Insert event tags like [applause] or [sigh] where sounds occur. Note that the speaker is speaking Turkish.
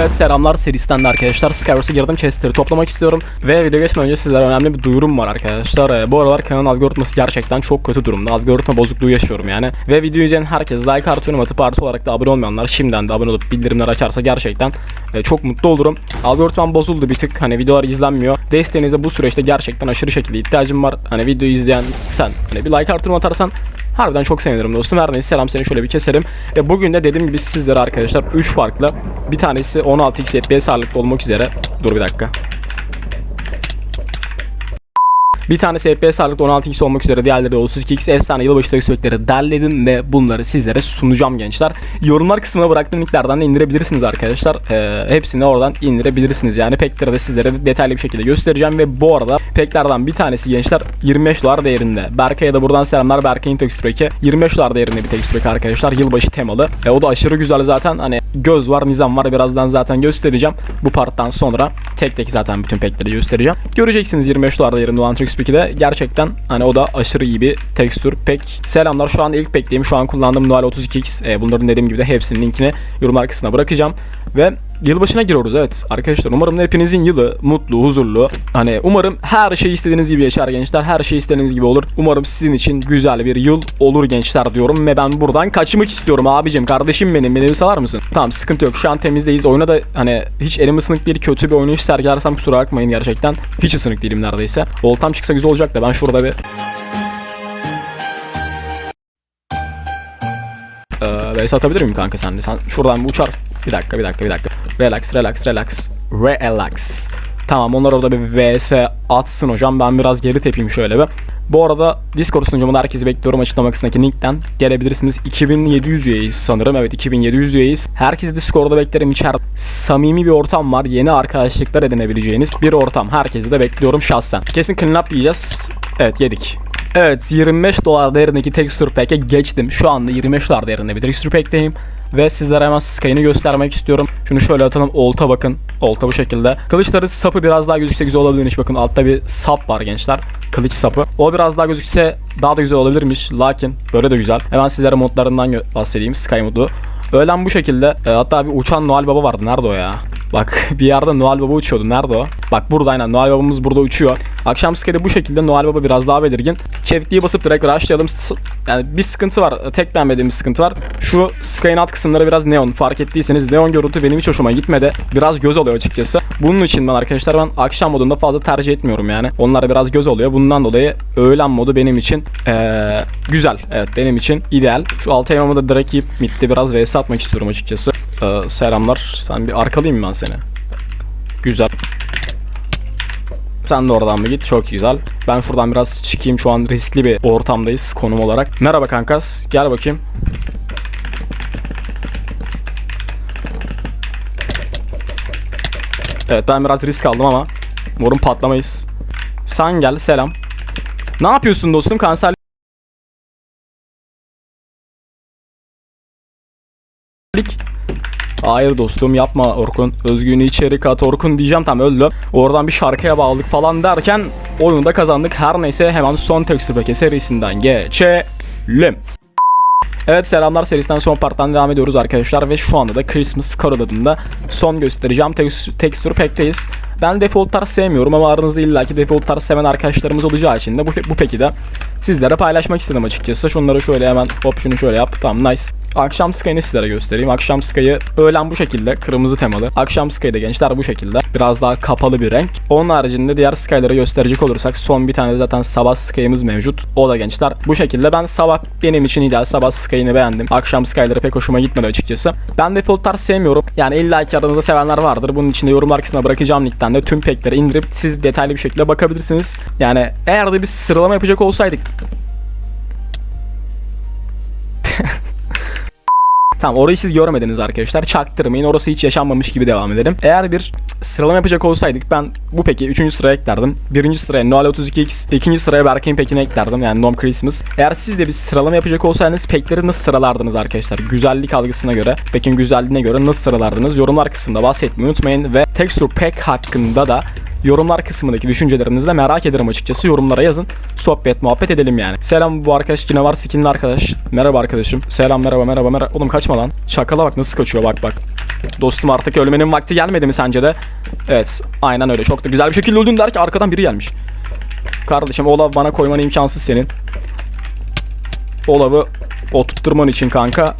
Evet selamlar serisinden de arkadaşlar. Skywars'a girdim chestleri toplamak istiyorum. Ve video geçmeden önce sizlere önemli bir duyurum var arkadaşlar. Ee, bu aralar kanalın algoritması gerçekten çok kötü durumda. Algoritma bozukluğu yaşıyorum yani. Ve video izleyen herkes like artıyorum atıp artı olarak da abone olmayanlar şimdiden de abone olup bildirimleri açarsa gerçekten e, çok mutlu olurum. Algoritmam bozuldu bir tık. Hani videolar izlenmiyor. Desteğinize bu süreçte gerçekten aşırı şekilde ihtiyacım var. Hani videoyu izleyen sen hani bir like artırım atarsan Harbiden çok sevinirim dostum. Her neyse selam seni şöyle bir keserim. E, bugün de dediğim gibi sizlere arkadaşlar 3 farklı. Bir tanesi 16x FPS ağırlıklı olmak üzere. Dur bir dakika. Bir tanesi FPS ağırlıklı 16x olmak üzere diğerleri de 32x efsane yılbaşı tekstürkleri derledim ve bunları sizlere sunacağım gençler. Yorumlar kısmına bıraktığım linklerden de indirebilirsiniz arkadaşlar. Ee, hepsini oradan indirebilirsiniz yani pekleri de sizlere detaylı bir şekilde göstereceğim ve bu arada peklerden bir tanesi gençler 25 dolar değerinde. Berkay'a da buradan selamlar Berkay'ın tekstüreki 25 dolar değerinde bir tekstürek arkadaşlar yılbaşı temalı. E, o da aşırı güzel zaten hani göz var nizam var birazdan zaten göstereceğim. Bu parttan sonra tek tek zaten bütün pekleri göstereceğim. Göreceksiniz 25 dolar değerinde olan Trix Pack'i de gerçekten hani o da aşırı iyi bir tekstür pek. Selamlar şu an ilk pekteyim. Şu an kullandığım Noel 32X. E, bunların dediğim gibi de hepsinin linkini yorumlar kısmına bırakacağım. Ve yılbaşına giriyoruz evet arkadaşlar. Umarım da hepinizin yılı mutlu, huzurlu. Hani umarım her şey istediğiniz gibi yaşar gençler. Her şey istediğiniz gibi olur. Umarım sizin için güzel bir yıl olur gençler diyorum. Ve ben buradan kaçmak istiyorum abicim. Kardeşim benim. Beni salar mısın? Tamam sıkıntı yok. Şu an temizdeyiz. Oyuna da hani hiç elim ısınık değil. Kötü bir oynayış sergilersem kusura bakmayın gerçekten. Hiç ısınık değilim neredeyse. Oltam çıksa güzel olacak da ben şurada bir Base atabilir miyim kanka sen de? Sen şuradan bir uçar. Bir dakika bir dakika bir dakika. Relax relax relax. Relax. Tamam onlar orada bir VS atsın hocam. Ben biraz geri tepeyim şöyle bir. Bu arada Discord sunucumunda herkesi bekliyorum açıklama kısmındaki linkten gelebilirsiniz. 2700 üyeyiz sanırım. Evet 2700 üyeyiz. Herkesi Discord'da beklerim. İçeride samimi bir ortam var. Yeni arkadaşlıklar edinebileceğiniz bir ortam. Herkesi de bekliyorum şahsen. Kesin clean up yiyeceğiz. Evet yedik. Evet 25 dolar değerindeki texture pack'e geçtim. Şu anda 25 dolar değerinde bir texture pack'teyim. Ve sizlere hemen Sky'ını göstermek istiyorum. Şunu şöyle atalım. Olta bakın. Olta bu şekilde. Kılıçları sapı biraz daha gözükse güzel olabilirmiş. Bakın altta bir sap var gençler. Kılıç sapı. O biraz daha gözükse daha da güzel olabilirmiş. Lakin böyle de güzel. Hemen sizlere modlarından bahsedeyim. Sky modu. Öğlen bu şekilde. E, hatta bir uçan Noel Baba vardı. Nerede o ya? Bak [laughs] bir yerde Noel Baba uçuyordu. Nerede o? Bak burada aynen Noel Baba'mız burada uçuyor. Akşam Sky'de bu şekilde Noel Baba biraz daha belirgin. Çevikliği basıp direkt rushlayalım. Yani bir sıkıntı var. Tek beğenmediğim bir sıkıntı var. Şu Sky'ın alt kısımları biraz neon. Fark ettiyseniz neon görüntü benim hiç hoşuma gitmedi. Biraz göz oluyor açıkçası. Bunun için ben arkadaşlar ben akşam modunda fazla tercih etmiyorum yani. Onlar biraz göz oluyor. Bundan dolayı öğlen modu benim için eee, güzel. Evet benim için ideal. Şu alt elmamı da direkt yiyip midde biraz vs atmak istiyorum açıkçası. Eee, selamlar. Sen bir arkalayayım mı ben seni? Güzel. Sen de oradan bir git. Çok güzel. Ben şuradan biraz çıkayım. Şu an riskli bir ortamdayız konum olarak. Merhaba kankas. Gel bakayım. Evet ben biraz risk aldım ama umarım patlamayız. Sen gel selam. Ne yapıyorsun dostum kanser Hayır dostum yapma Orkun. Özgünü içerik at Orkun diyeceğim tam öldü. Oradan bir şarkıya bağladık falan derken oyunda kazandık. Her neyse hemen son texture pack'e serisinden geçelim. Evet selamlar serisinden son parttan devam ediyoruz arkadaşlar ve şu anda da Christmas Carol adında son göstereceğim tex- texture pack'teyiz. Ben default tarz sevmiyorum ama aranızda illaki default tarz seven arkadaşlarımız olacağı için de bu, bu peki de sizlere paylaşmak istedim açıkçası. Şunları şöyle hemen hop şunu şöyle yap. Tamam nice. Akşam Sky'ını sizlere göstereyim. Akşam Sky'ı öğlen bu şekilde kırmızı temalı. Akşam Sky'da gençler bu şekilde. Biraz daha kapalı bir renk. Onun haricinde diğer Sky'ları gösterecek olursak son bir tane zaten sabah Sky'ımız mevcut. O da gençler bu şekilde. Ben sabah benim için ideal. Sabah Sky'ını beğendim. Akşam Sky'ları pek hoşuma gitmedi açıkçası. Ben default tarz sevmiyorum. Yani illa ki aranızda sevenler vardır. Bunun için de yorumlar kısmına bırakacağım linkten de tüm pekleri indirip siz detaylı bir şekilde bakabilirsiniz. Yani eğer de bir sıralama yapacak olsaydık Tamam orayı siz görmediniz arkadaşlar. Çaktırmayın. Orası hiç yaşanmamış gibi devam edelim. Eğer bir sıralama yapacak olsaydık ben bu peki 3. sıraya eklerdim. 1. sıraya Noel 32X, 2. sıraya Berkay'ın pekini eklerdim. Yani Nom Christmas. Eğer siz de bir sıralama yapacak olsaydınız pekleri nasıl sıralardınız arkadaşlar? Güzellik algısına göre, pekin güzelliğine göre nasıl sıralardınız? Yorumlar kısmında bahsetmeyi unutmayın ve Texture Pack hakkında da yorumlar kısmındaki düşüncelerinizi de merak ederim açıkçası. Yorumlara yazın. Sohbet, muhabbet edelim yani. Selam bu arkadaş yine var skinli arkadaş. Merhaba arkadaşım. Selam merhaba merhaba merhaba. Oğlum kaçma lan. Çakala bak nasıl kaçıyor bak bak. Dostum artık ölmenin vakti gelmedi mi sence de? Evet aynen öyle çok da güzel bir şekilde öldün der ki arkadan biri gelmiş. Kardeşim o lav bana koyman imkansız senin. O lavı oturtturman için kanka